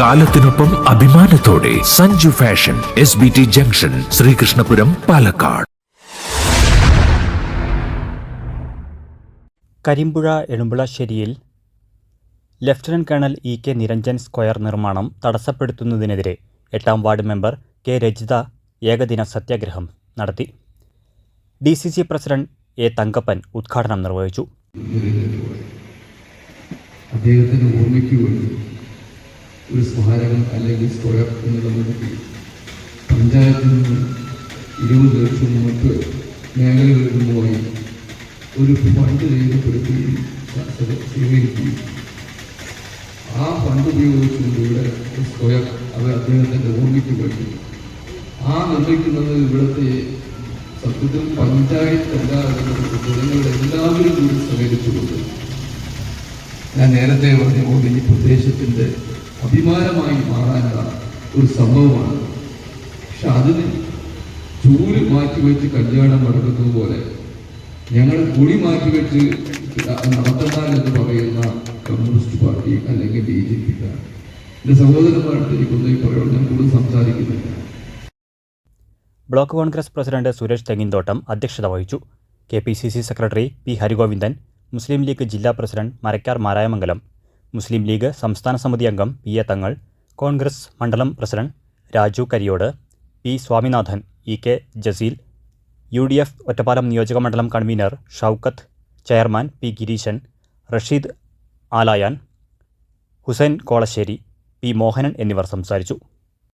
കാലത്തിനൊപ്പം അഭിമാനത്തോടെ Sanju fashion S B T junction Sreekrishnapuram Palakkad. Karimpuzha എഴുമ്പുളശ്ശേരിയിൽ lieutenant colonel E K Niranjan square നിർമ്മാണം തടസ്സപ്പെടുത്തുന്നതിനെതിരെ എട്ടാം ward member K Rajitha ഏകദിന സത്യാഗ്രഹം നടത്തി. D C C president A Thankappan ഉദ്ഘാടനം നിർവഹിച്ചു. അദ്ദേഹത്തിന് ഓർമ്മയ്ക്ക് വേണ്ടി ഒരു സ്മാരകം അല്ലെങ്കിൽ സ്ക്വയർ എന്നുള്ളത് നിലയ്ക്ക് പഞ്ചായത്തിൽ നിന്ന് ഇരുപത് ലക്ഷം മറ്റ് മേഖലകളിൽ നിന്നുമായി ഒരു ഫണ്ട് രേഖപ്പെടുത്തുകയും സ്വീകരിക്കുകയും ആ ഫണ്ട് ഉപയോഗിച്ചുകൊണ്ട് ഇവിടെ സ്ക്വയർ അവർ അദ്ദേഹത്തിന്റെ ഓർമ്മയ്ക്ക് വേണ്ടി ആ നിർമ്മിക്കുന്നത് ഇവിടുത്തെ സത്യത്തിൽ പഞ്ചായത്ത് എല്ലാ ജനങ്ങളുടെ എല്ലാവരും കൂടി സഹകരിച്ചുകൊണ്ട്. ഞാൻ നേരത്തെ പറഞ്ഞ പോലെ ഈ പ്രദേശത്തിന്റെ അഭിമാനമായി മാറാനുള്ള ഒരു സംഭവമാണ്. പക്ഷെ അതിന് ചൂൽ മാറ്റിവെച്ച് കല്യാണം നടക്കുന്നത് പോലെ ഞങ്ങൾ കുടി മാറ്റിവെച്ച് നടത്തണ്ട എന്ന് പറയുന്ന കമ്മ്യൂണിസ്റ്റ് പാർട്ടി അല്ലെങ്കിൽ ബി ജെ പിക്കാർ എന്റെ സഹോദരന്മാരുടെ എനിക്കൊന്നും ഈ ഞാൻ കൂടുതൽ സംസാരിക്കുന്നില്ല. ബ്ലോക്ക് കോൺഗ്രസ് പ്രസിഡന്റ് സുരേഷ് തെങ്ങിൻതോട്ടം അധ്യക്ഷത വഹിച്ചു. K P C C secretary P Harigovindan Muslim League ജില്ലാ പ്രസിഡന്റ് മരക്കാർ മാരായമംഗലം മുസ്ലിം ലീഗ് സംസ്ഥാന സമിതി അംഗം പി എ തങ്ങൾ കോൺഗ്രസ് മണ്ഡലം president Raju Kariyode P Swaminathan E K Jaseel U D F Ottapalam നിയോജക മണ്ഡലം convener Shoukath chairman P Gireeshan Rasheed Alayan Hussain Kolassery P Mohanan എന്നിവർ സംസാരിച്ചു.